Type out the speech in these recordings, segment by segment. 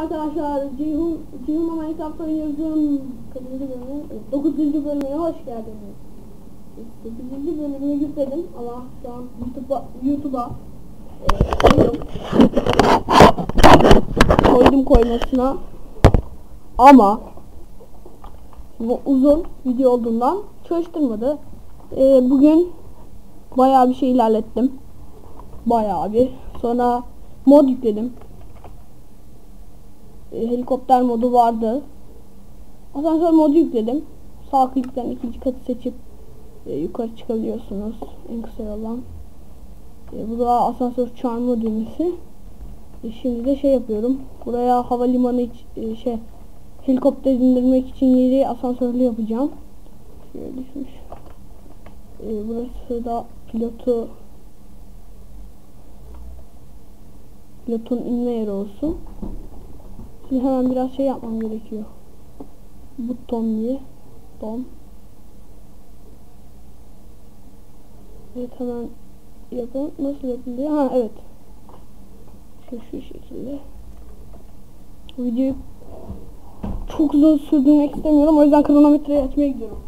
arkadaşlar. Ceyhun, Ceyhun'la Minecraft oynuyoruz'un kaçıncı bölümü? Evet, 9. bölümüne hoş geldiniz. 8. bölümü yükledim ama şu an YouTube'a YouTube'a e, koydum. koydum koymasına. Ama bu uzun video olduğundan çalıştırmadı. E, bugün bayağı bir şey ilerlettim. Bayağı bir. Sonra mod yükledim. E, helikopter modu vardı. Asansör modu yükledim. Sağ klikten ikinci katı seçip e, yukarı çıkabiliyorsunuz. En kısa yoldan. E, bu da asansör çağırma düğmesi. E, şimdi de şey yapıyorum. Buraya havalimanı iç, e, şey helikopter indirmek için yeri asansörlü yapacağım. Şöyle düşmüş. E, burası da pilotu pilotun inme yeri olsun. Şimdi hemen biraz şey yapmam gerekiyor. Buton diye. Buton. Evet hemen yapalım. Nasıl yapılıyor? Ha evet. Şu, şu şekilde. Videoyu çok uzun sürdürmek istemiyorum. O yüzden kronometreyi açmaya gidiyorum.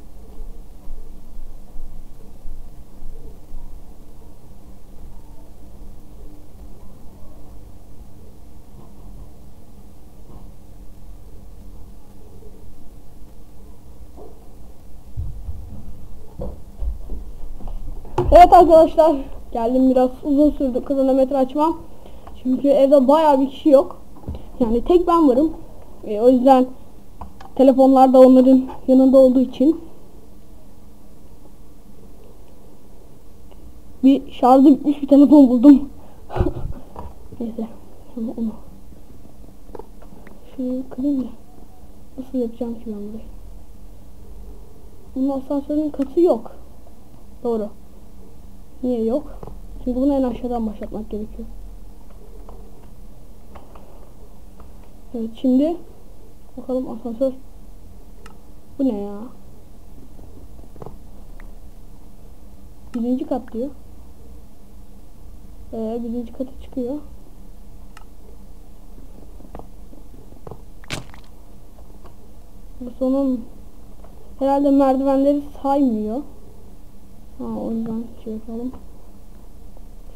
Evet arkadaşlar geldim biraz uzun sürdü kronometre açmam. Çünkü evde bayağı bir kişi yok. Yani tek ben varım. E, o yüzden telefonlar da onların yanında olduğu için bir şarjı bitmiş bir telefon buldum. Neyse. Ama onu şunu kırayım da nasıl yapacağım ki ben burayı? Bunun asansörün katı yok. Doğru. Niye yok? Çünkü bunu en aşağıdan başlatmak gerekiyor. Evet şimdi bakalım asansör bu ne ya? Birinci kat diyor. Ee, birinci kata çıkıyor. Bu sonun herhalde merdivenleri saymıyor. Ha o yüzden şey yapalım.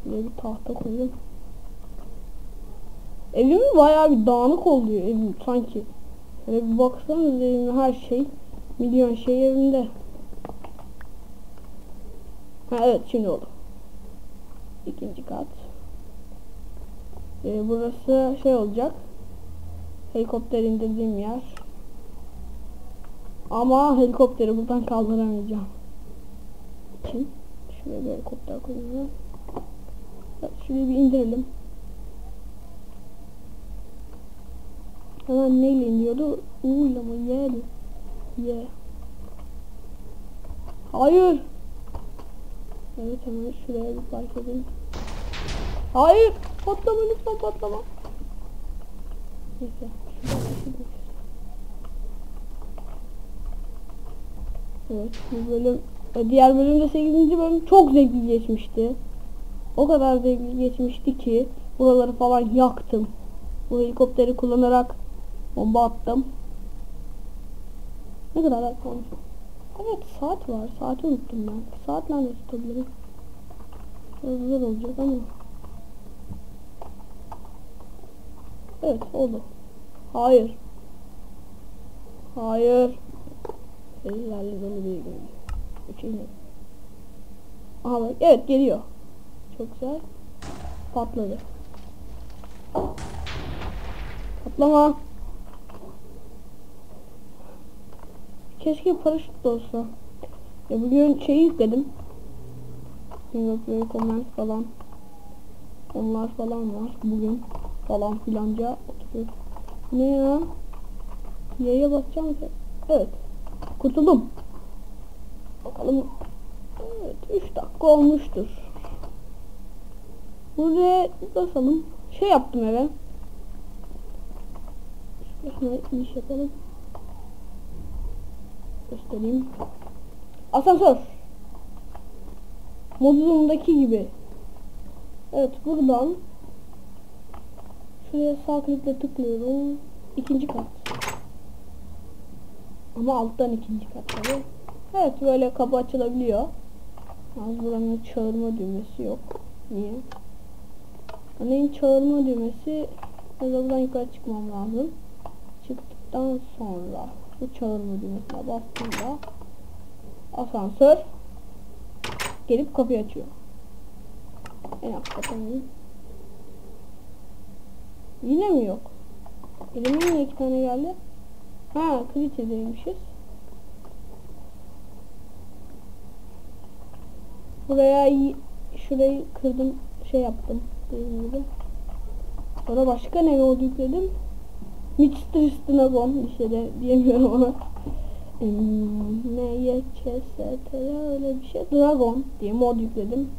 Şuraya bir tahta koyayım. Evim bayağı bir dağınık oluyor evim sanki. Şöyle bir baksanız evim her şey milyon şey evimde. Ha evet şimdi oldu. İkinci kat. Ee, burası şey olacak. Helikopter indirdiğim yer. Ama helikopteri buradan kaldıramayacağım için şuraya bir helikopter koyuyorum. Evet, bir indirelim. Hemen neyle iniyordu? U'yla mı? Y'yle. Y. Hayır. Evet hemen şuraya bir park edelim. Hayır. Patlama lütfen patlama. Neyse. Evet bu bölüm Diğer bölümde 8. bölüm çok zevkli geçmişti. O kadar zevkli geçmişti ki buraları falan yaktım. Bu helikopteri kullanarak bomba attım. Ne kadar kalmış? Evet saat var. Saati unuttum ben. Saat nerede tutabilirim? Zor olacak ama. Evet oldu. Hayır. Hayır. Ellerle dolu bir gün. Üçüncü. Aha evet geliyor. Çok güzel. Patladı. Patlama. Keşke paraşüt de olsa. Ya bugün şeyi yükledim. Single comment falan. Onlar falan var bugün. Falan filanca oturuyor. Ne ya? Y'ye basacağım. Evet. Kurtuldum. Bakalım. Evet 3 dakika olmuştur. Buraya basalım. Şey yaptım eve. Şuna yapalım. Göstereyim. Asansör. Modundaki gibi. Evet buradan Şuraya sağ klikle tıklıyorum. İkinci kat. Ama alttan ikinci kat tabii. Evet böyle kapı açılabiliyor. Az buranın çağırma düğmesi yok. Niye? Örneğin çağırma düğmesi ya da buradan yukarı çıkmam lazım. Çıktıktan sonra bu çağırma düğmesine bastığımda asansör gelip kapıyı açıyor. En alt kata ineyim. Yine mi yok? Elime niye iki tane geldi? Ha kalitedeymişiz. Buraya şurayı kırdım şey yaptım dediğim. Sonra başka ne mod yükledim? Mixter Stinagon işte de diyemiyorum ona. M Y Ç öyle bir şey. Dragon diye mod yükledim.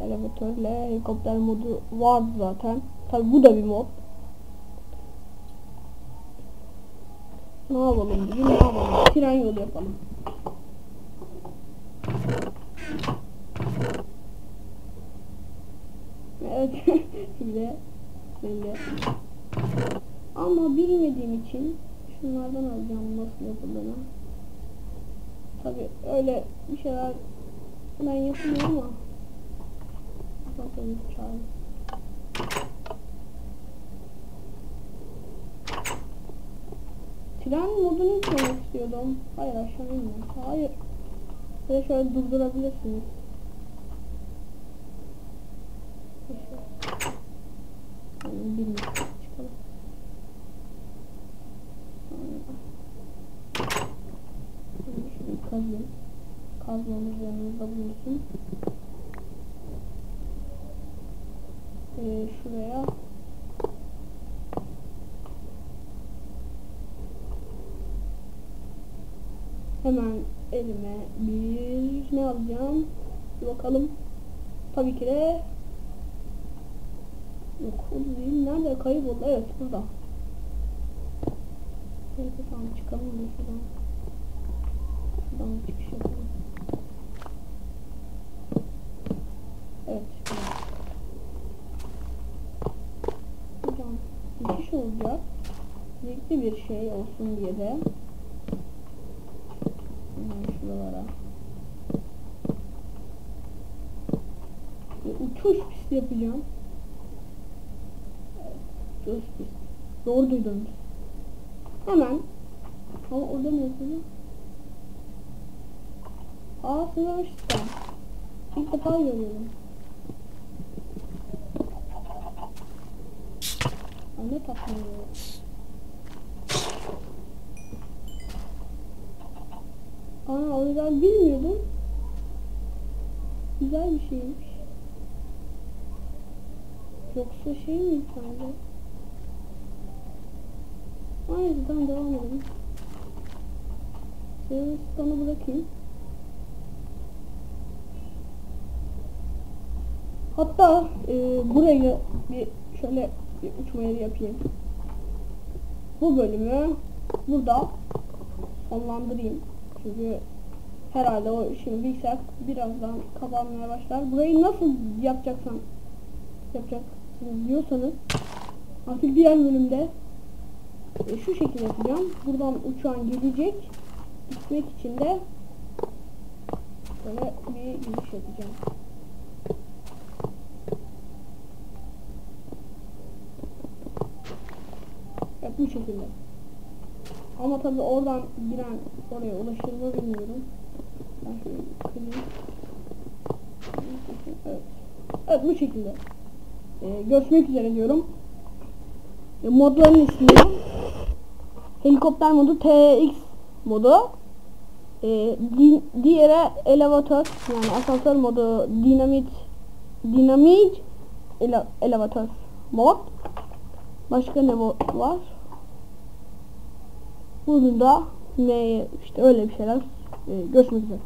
Elevatörle helikopter modu vardı zaten. Tabi bu da bir mod. Ne yapalım bugün ne yapalım? Tren yolu yapalım. Evet. Hile. Belli. Ama bilmediğim için şunlardan alacağım nasıl yapıldığını. Tabi öyle bir şeyler ben yapmıyorum ama Bakalım çağırın. Tren modunu yüklemek istiyordum. Hayır aşağı inmiyorum. Hayır. Böyle şöyle durdurabilirsiniz. Yani bilmiyorum. Çıkalım. Kazayım. Kazmamız yanımızda bulunsun. Ee, şuraya hemen elime bir ne alacağım bir bakalım tabii ki de yok o değil nerede? Kayboldu. Evet burada. Neyse tamam çıkalım da şuradan şuradan çıkış yapalım. Evet şuradan. Hocam geçiş olacak. Zevkli bir şey olsun diye de. Hemen şuralara. Bir uçuş pisti yapacağım. Uçuş pisti. Doğru duydunuz. Hemen ama orada ne yazıyor? Aa sınırmış sistem. İlk defa görüyorum. Aa, ne tatlı oluyor. Aa o yüzden bilmiyordum. Güzel bir şeymiş. Yoksa şey mi sence? Aynen tamam devam edelim. Sırbistan'ı bırakayım. Hatta e, burayı bir şöyle bir uçma yapayım. Bu bölümü burada sonlandırayım. Çünkü herhalde o şimdi bilgisayar birazdan kapanmaya başlar. Burayı nasıl yapacaksan yapacaksınız diyorsanız artık diğer bölümde şu şekilde yapacağım. Buradan uçağın gelecek. Gitmek için de böyle bir giriş yapacağım. Evet bu şekilde. Ama tabi oradan giren oraya ulaşır mı bilmiyorum. Ben şöyle kırayım. Evet. Evet bu şekilde. Ee, görüşmek üzere diyorum. E, modların ismi helikopter modu TX modu. E, di diğeri elevatör yani asansör modu dinamit dinamik ele elevatör mod. Başka ne var? Bunu da ne işte öyle bir şeyler. E, görüşmek üzere.